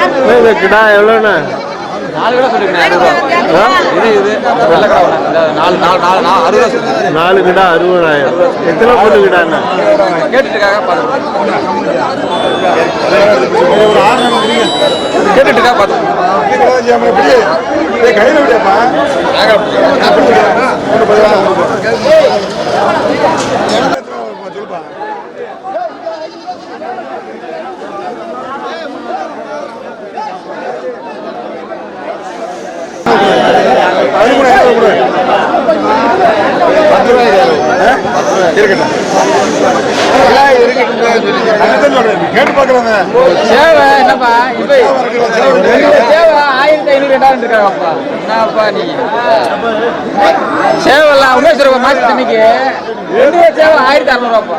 அறுபது. ரூபா சொல்லிருக்கேன் நாலு கிடா அறுபதாயிரம். எத்தனை பொண்ணு கிடாண்ணா? கேட்டுட்டுக்காக பார்த்து கேட்டுட்டுக்காக பார்த்து கேட்டு பாக்குறாங்க சேவை என்னப்பா? இப்போ சேவை ஆயிரத்தி ஐநூறு ரெண்டாயிரம் இருக்காங்கப்பா என்னப்பா நீ? சேவைலாம் உமேஷ் ரூபா மாசத்து இன்னைக்கு. ரெண்டு சேவை ஆயிரத்தி அறநூறுவாப்பா.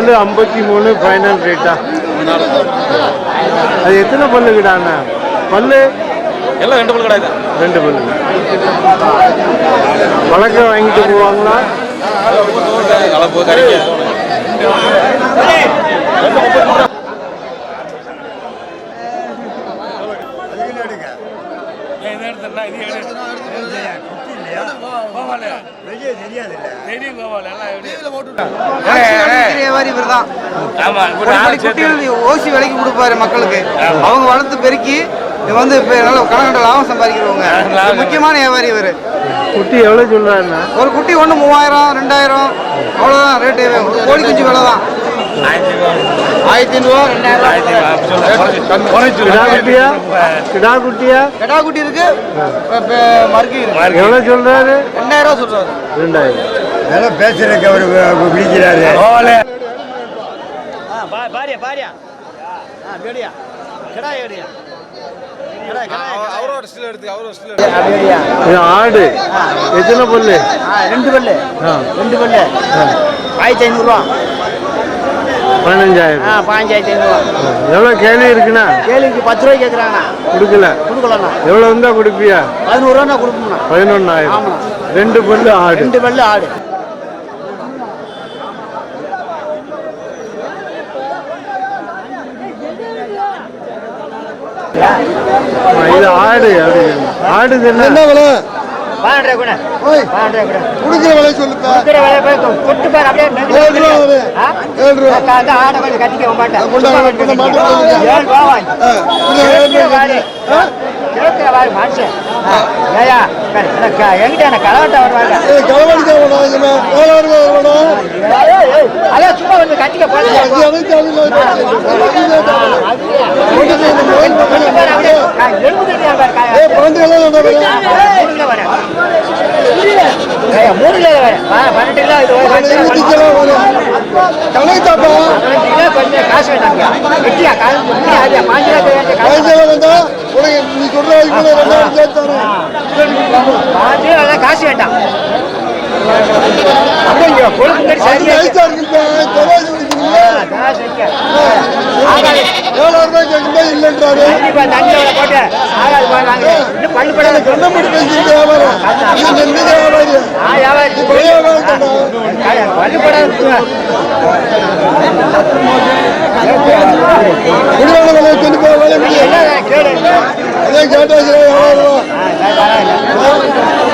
நாலு ஐம்பத்தி மூணு ஃபைனல் ரேட்டா அது எத்தனை பல்லு கிடாண்ணா பல்லு? எல்லாம் ரெண்டு பல் கிடையாது ரெண்டு பல்லு. வழக்க வாங்கிட்டு போவாங்களா? கலப்பு கறிக்க வியாபாரி இவர் தான் குட்டிகள் ஓசி விலைக்கு கொடுப்பாரு மக்களுக்கு. அவங்க வளர்த்து பெருக்கி இது வந்து இப்போ நல்ல கணக்கண்ட லாபம் சம்பாதிக்கிறவங்க. முக்கியமான வியாபாரி இவர். குட்டி எவ்வளோ சொல்கிறாருண்ணா ஒரு குட்டி ஒன்று மூவாயிரம் ரெண்டாயிரம் அவ்வளோதான் ரேட்டு கோழி குஞ்சு விலை தான் ஆயிரத்தி ஐநூறுவா குட்டியா கிடா குட்டியா கடா குட்டி இருக்கு மறுக்கி இருக்கு எவ்வளோ சொல்கிறாரு ரெண்டாயிரம் ரூபா சொல்றாரு? ரெண்டாயிரம் அதெல்லாம் பேசுறதுக்கு அவர் பிடிக்கிறாரு பாரியா பாரியா. ஆ பேடியா கடா ஏடியா அவரோட ஸ்டில் எடுத்து அவரோட ஸ்டில் இது ஆடு. எத்தனை பல்லு? ரெண்டு பல்லு. ரெண்டு பல்லு. ஆயிரத்தி ஐநூறுரூவா பதினஞ்சாயிரம். ஆ பாஞ்சாயிரத்தி ஐநூறுரூவா எவ்வளோ கேள்வி இருக்குண்ணா? கேளுக்கு பத்து ரூபாய்க்கு கேட்குறாங்கண்ணா கொடுக்கல. கொடுக்கலண்ணா. எவ்வளோ இருந்தால் கொடுப்பியா? பதினோருவா கொடுப்போம்ண்ணா பதினொன்றாயிரம் ஆமா. ரெண்டு பல்லு ஆடு. ரெண்டு பல்லு ஆடு. இது ஆடு அப்படி ஆடு என்ன விலை? பன்னெண்டு கூட. பன்னெண்டு கூட. குடுக்கிற விலை சொல்லுப்பா. இருக்கிற வேலையை போய் கொட்டு பாரு அப்படியே ஏழு ரூபா. ஆ? ஏழு ரூபா. அந்த ஆடை கொஞ்சம் கட்டிக்க மாட்டேன் ஏழு ரூபா வாங்கி. எங்கிட்ட எனக்கு கலவட்டை வருவாங்க அதான் சும்மா வந்து கட்டிக்க அது போறீங்க அப்படியே. ஏய், பன்னெண்டு வரும். கணக்கு நீ சொல்ற தரேன். காசு வேண்டாம் அப்படியே கொழுப்பு அது சரியா நைஸா இருக்குப்பா, தொலைச்சு குடிக்கிறீங்களா? காசு எங்கிட்ட இல்லைன்றாரு. கண்டிப்பா தண்ணியோட போட்டு ஆகாது போறாங்க இன்னும் பள்ளி படம் கண்ணை மூடி பேசிட்டு வியாபாரம். இது நெஞ்சு வியாபாரி. ஆ வியாபாரி இது பெரிய வியாபாரம் தானே. குடிவான விலை கொண்டு போக வேலை முடியும் அதே கேட்டா சரி எவ்வளோ ரூபா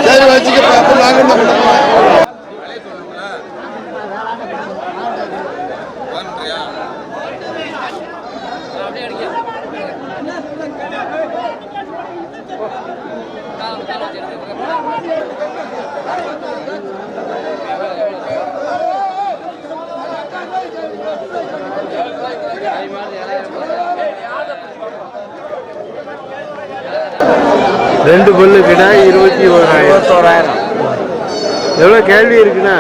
சரி வச்சுக்க அப்போ நாங்கள் என்ன பண்ணுவோம் ரெண்டு பல்லு கிடாய் இருபத்தி ஓராயிரம். இருபத்தோராயிரம். எவ்வளோ கேள்வி இருக்குண்ணா?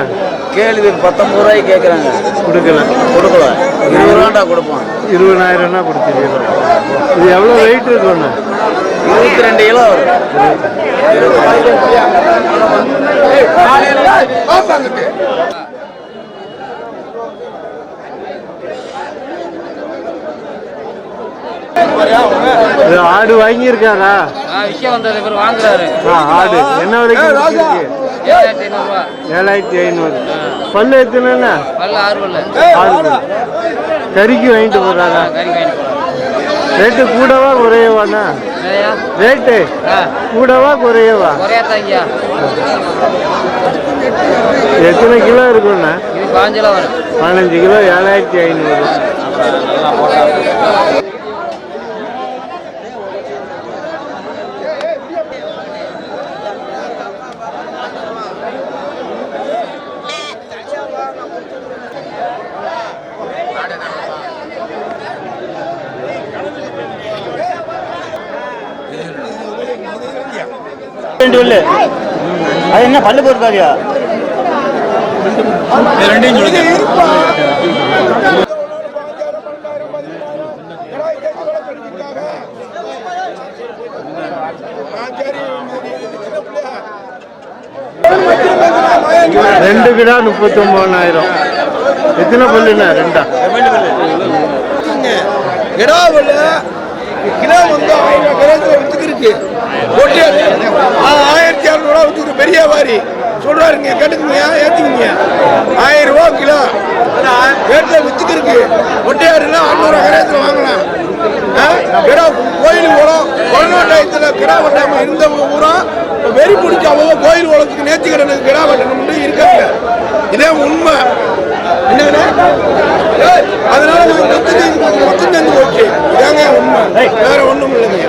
கேள்வி பத்தொன்பது ரூபாய்க்கு கேட்குறாங்க. கொடுக்கல. கொடுக்கல. இருபது ரூபாண்டா கொடுப்போம். இருபதாயிரம்னா கொடுத்துருக்கீங்க இது எவ்வளோ வெயிட் இருக்குண்ணா இருபத்தி ரெண்டு கிலோ வரும். இது ஆடு வாங்கியிருக்காரா? விஷயம் வந்தது இவர் வாங்குறாரு. ஆ ஆடு. என்ன வரைக்கும் ஏழாயிரத்தி ஐநூறு. பல்லு எத்தனைண்ணா பல்ல ஆறு பல்ல. ஆறு பல்லு. கறிக்கு வாங்கிட்டு போறாரா? ரேட்டு கூடவா குறையவாண்ணா ரேட்டு கூடவா குறையவா? எத்தனை கிலோ வரும். பதினஞ்சு கிலோ ஏழாயிரத்தி ஐநூறு. ரெண்டு பல்லு அது என்ன பல்லு ரெண்டையும் சொல்லுங்க. ரெண்டு கிலோ முப்பத்தி ஒன்பதாயிரம் எத்தனை பல்லுண்ணா? ரெண்டா? கிடாவில் கிலோ வந்து ஆயிரம் கிலோத்துல வித்துக்கிருக்கு ஒட்டி ஆயிரத்தி இரநூறுவா வித்துக்கிட்டு பெரிய வாரி சொல்றாருங்க கேட்டுக்குங்க ஏத்துக்குங்க. ஆயிரம் ரூபா கிலோ. ரேட்டில் வித்துக்கிருக்கு ஒட்டையாருன்னா அன்னூறு கரையத்தில் வாங்கலாம். ஆ? கிடா கோயில் உரம் கொரோனா டயத்தில் கிடா வெட்டாம இருந்தவங்க பூரா வெறி பிடிச்ச அவங்க கோயில் உலகத்துக்கு நேர்த்திக்கிறனுக்கு கிடா வெட்டணும்னு இருக்காங்க. இதே உண்மை. என்னங்கண்ணே அதனால நான் மொத்தம் மொத்தம் தந்து ஓகே இதாங்க உண்மை. வேற ஒன்றும் இல்லைங்க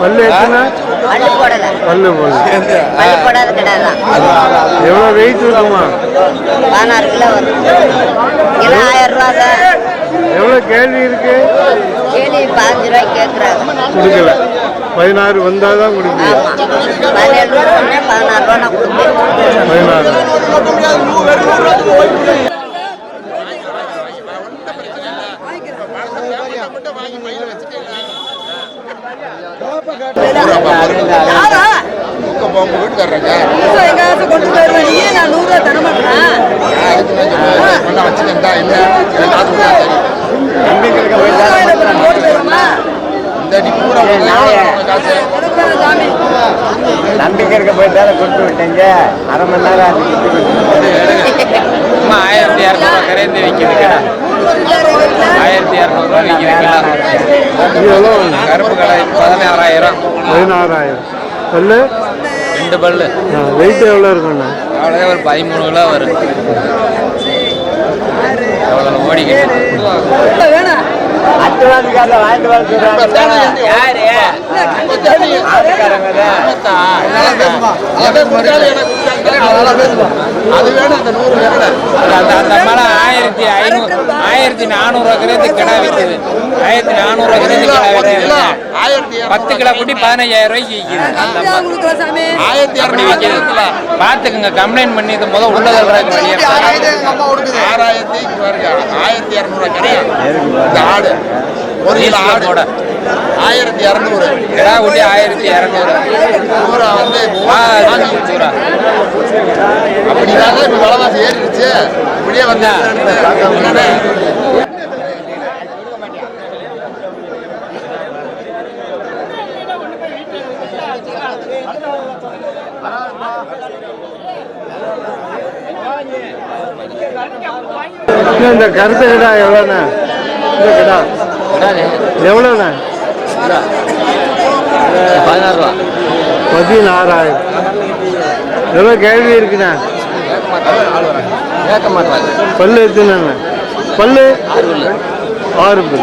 பல்லு எத்தனை? பல்லு போடல. பல்லு போகுது பல்லு போடாத கடை தான் எவ்வளோ வெயிட் இருக்குமா? பதினாறு கிலோ வரும். கிலோ ஆயிரம் ரூபா தான். எவ்வளோ கேள்வி இருக்கு? கேலி பாஞ்சு ரூபாய்க்கு கேட்குறாங்க. கொடுக்கல. பதினாறு வந்தால் தான் கொடுப்பீங்க பதினேழு ரூபா பதினாறு ரூபா நான் கொடுப்பேன். பதினாறு. எங்காச்சும் கொண்டு போயிருவேன் நீ நான் நூறுரூவா தர மாட்டேன் போட்டு போயிருமா சாமி நம்பிக்கை இருக்க போயிட்டு தானே விட்டீங்க. அரை மணி நேரம் அம்மா ஆயிரத்தி இரநூறு கரைந்து விற்கிது ஆயிரத்தி இரநூறுவா எவ்வளோ கருப்பு கடை பதினாறாயிரம். பதினாறாயிரம். பல்லு? ரெண்டு பல்லு. வெயிட் எவ்வளோ இருக்குண்ணா? அவ்வளோதான் ஒரு பதிமூணு கிலோ வரும். அவ்வளோ ஓடிக்கிட்டு அட்டுவாதிக்காரர் வாங்கிட்டு வர சொல்றாங்க யாரு அது வேணும் அந்த நூறு அந்த அந்த மலை ஆயிரத்தி ஐநூறு ஆயிரத்தி நானூறு கிலோத்து கிடா விற்குது ஆயிரத்தி நானூறு கிலோத்து கிடா விற்குது பத்து கிலோ குட்டி பதினஞ்சாயிரம் ரூபாய்க்கு விற்கிது. ஆயிரத்தி அப்படி விற்கிது பார்த்துக்குங்க கம்ப்ளைண்ட் பண்ணி இது முதல் உள்ள ஆறாயிரத்தி ஆயிரத்தி இரநூறுவா கிடையாது ஆடு. ஒரு கிலோ நீல ஆடு போட. ஆயிரத்தி இரநூறு. கிடா குட்டி ஆயிரத்தி இரநூறு. வந்து வாங்கி சூரா அப்படினால இப்ப விலைவாசி ஏறிடுச்சு. இப்படியே வந்து? இன்னும் இந்த கருத்து கிடா எவ்வளோண்ணா? இந்த கிடா. எவ்வளோண்ணா பதினாறு ரூபா பதினாறாயிரம். எவ்வளோ கேள்வி இருக்குண்ணா? கேட்க மாட்டாங்க. பல்லு எத்தனைண்ணா? பல்லு? ஆறு பல்லு.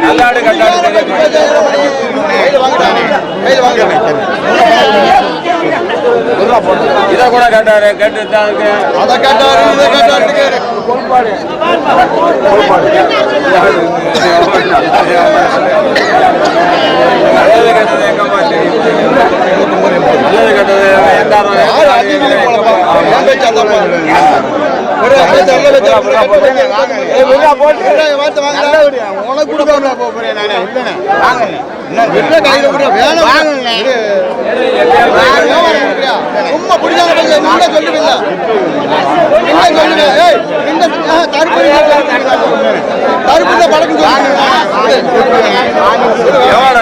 நல்லாடு கட்டாடு இதை கூட கேட்டாரு கேட்டு தான் இருக்கு. அதை கேட்டாரு இதை கேட்டாரு. நல்லது கெட்டது எங்கம்மா தெரியும் நல்லது கெட்டது யாரு உனக்கு கொடுக்காம போக போறேன் நானே. இல்லைண்ணே. வாங்கண்ணே. விட்றா, கையில விட்றா. வேணாம், பண்றியா? சும்மா பையன், நீங்க சொல்லுவீங்க. நீங்க சொல்லுவீங்க. ஏய், இந்த பழக்கம் சொல்லுவீங்க. எவ்வளோ இருக்கு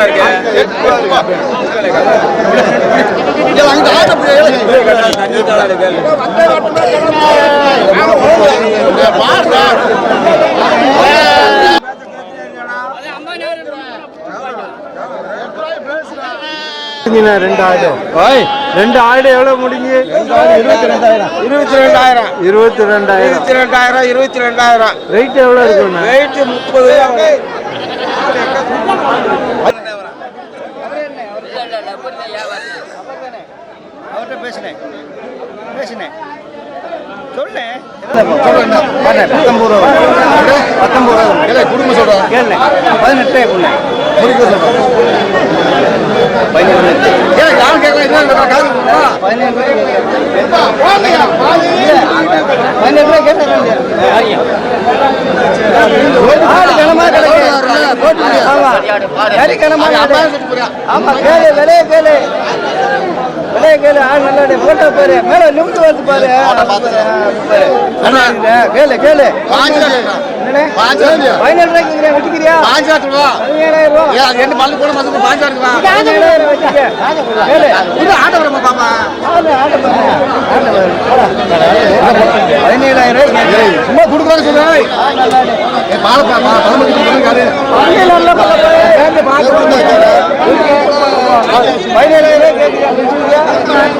முடிஞ்சுண்ணா ரெண்டு ஆடு ரெண்டு ஆடு எவ்வளோ முடிஞ்சு? இருபத்தி ரெண்டாயிரம். இருபத்தி ரெண்டாயிரம். இருபத்தி ரெண்டாயிரம் இருபத்தி ரெண்டாயிரம். இருபத்தி ரெண்டாயிரம் ரேட் எவ்வளோ இருக்குண்ணா ரேட்டு முப்பது. பத்தொம்பது ரூபா பத்தொம்பது ரூபா குடும்ப சொல்றேன் கேளுங்க பதினெட்டே கொண்டு முடிக்க சொல்றேன் பதினெட்டு ஏன் யாரும் பதினெட்டு ரூபா கேட்டேன் ஆமா ஆமா கேளு கேளு விலைய கேளு ஆடு நல்லா போட்டோ பாரு. மேல நிமிந்து வருது பாரு. கேளு கேளு? பதினேழு ரூபாய்க்கு வெட்டிக்கிறியா? பதினேழாயிரம் ரூபா. பதினேழாயிரம் வச்சுக்க கேளு. பதினேழாயிரம் சும்மா கொடுக்குறான்னு சொல்றேன் பதினேழாயிரம் ரூபாய் பக்கம் பாரு. கேட்டு பார்த்து பதினேழாயிரம் ரூபாய் கேட்குறியா?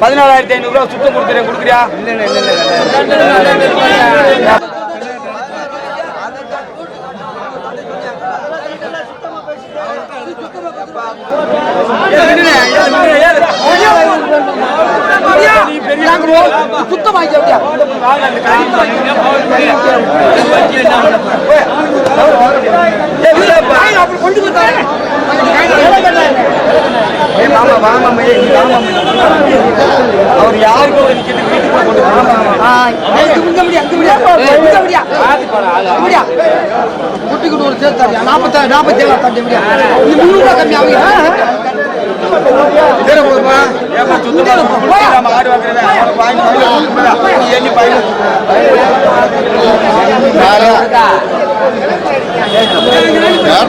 பதினாலாயிரத்தி ஐநூறு ரூபா சுத்தம் கொடுத்துறேன் கொடுக்குறியா அவர் யாருக்கு ஒரு நிக்கிட்டு வீட்டுக்கு கொண்டு குட்டிக்கு ஒரு சேர்த்து நாற்பத்தாயிரம் நாற்பத்தி ஏழு தட்டி முடியாது முந்நூறுவா கம்மி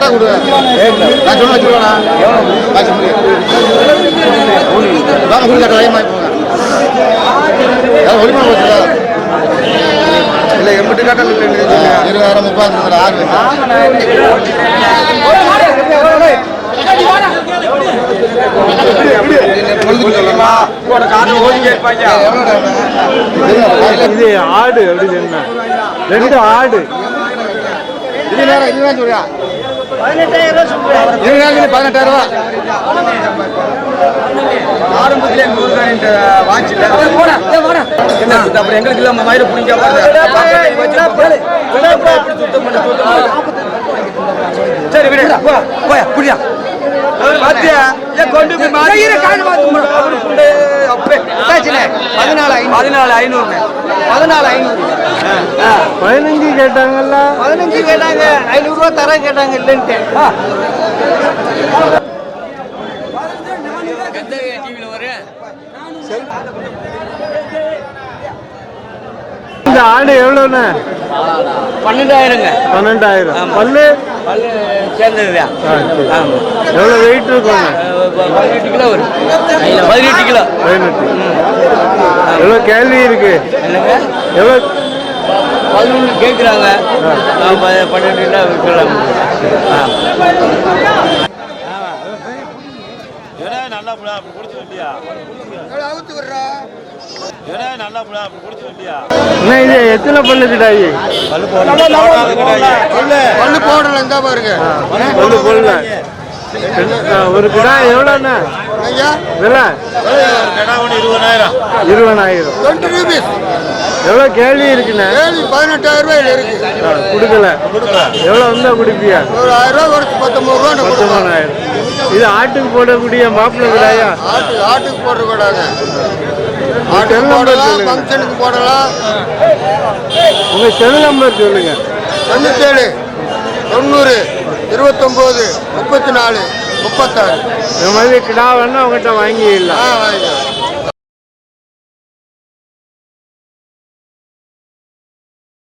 ஆகுது இல்லை எம்பிட்டு கட்டல் இருபதாயிரம் முப்பது ஆறு இது ஆடு அப்படின்னு ரெண்டு ஆடு. இது நேரம் சொல்றியா? பதினெட்டாயிரம் நேரம் பதினெட்டாயிரம் ரூபா ஆரம்பத்திலே நூறு வாட்சில் அப்புறம் எங்களுக்கு இல்லாம மயில பிடிக்க சரி விடு. போயா புரியா பாத்தியா? கொண்டு போய் பதினாலு ஐநூறு. பதினாலு ஐநூறு பதினாலு ஐநூறு. பதினஞ்சு கேட்டாங்கல்ல? பதினஞ்சு கேட்டாங்க ஐநூறு ரூபா தர கேட்டாங்க இல்லைன்ட்டு. இந்த ஆடு எவ்வளோண்ணே? பன்னெண்டாயிரங்க. பன்னெண்டாயிரம். பல்லு? பல்லு சேர்ந்ததுயா. எவ்வளோ வெயிட் இருக்கும்ண்ணே? பதினெட்டு கிலோ வரும். பதினெட்டு. கிலோ. பதினெட்டு. எவ்வளோ கேள்வி இருக்கு? என்னங்க? எவ்வளோ? பதினொன்று கேட்குறாங்க நான் ப- பன்னெண்டுல விட்டுலாம் ஆ. நல்லா புடா அப்படி குடிச்சு இல்லையா? ஏடா நல்லா புடா அப்படி குடிச்சு இல்லையா? இது எத்தனை பல்லு கிடாயி. பல்லு போடல இந்த பாருங்க. பல்லு போடல. ஒரு கிடா எவ்வளோண்ணே ஐயா. விலை? இருபதாயிரம். இருபதாயிரம். டுவெண்ட்டி ருபீஸ் எவ்வளோ கேள்வி இருக்குண்ணே? கேள்வி பதினெட்டாயிரம் ரூபாயில் இருக்கு. கொடுக்கல. எவ்வளோ வந்தா குடிப்பியா? ஒரு ஆயிரம் ரூபா ஒரு பத்தொன்பது ரூபா பத்தொன்பதாயிரம் இது ஆட்டுக்கு போடக்கூடிய மாப்பிள்ளை கிடாயா ஆட்டு ஆட்டுக்கு போட கூடாது ஆட்டுக்கு போடலாம் சொல்லுங்க. ஃபங்க்ஷனுக்கு போடலாம். உங்க செல் நம்பர் சொல்லுங்க. தொண்ணூத்தேழு தொண்ணூறு இருபத்தொம்போது முப்பத்தி நாலு முப்பத்தாறு. இந்த மாதிரி கிடா வேணா உங்ககிட்ட வாங்கிடலாம். ஆ வாங்கிக்கலாம்.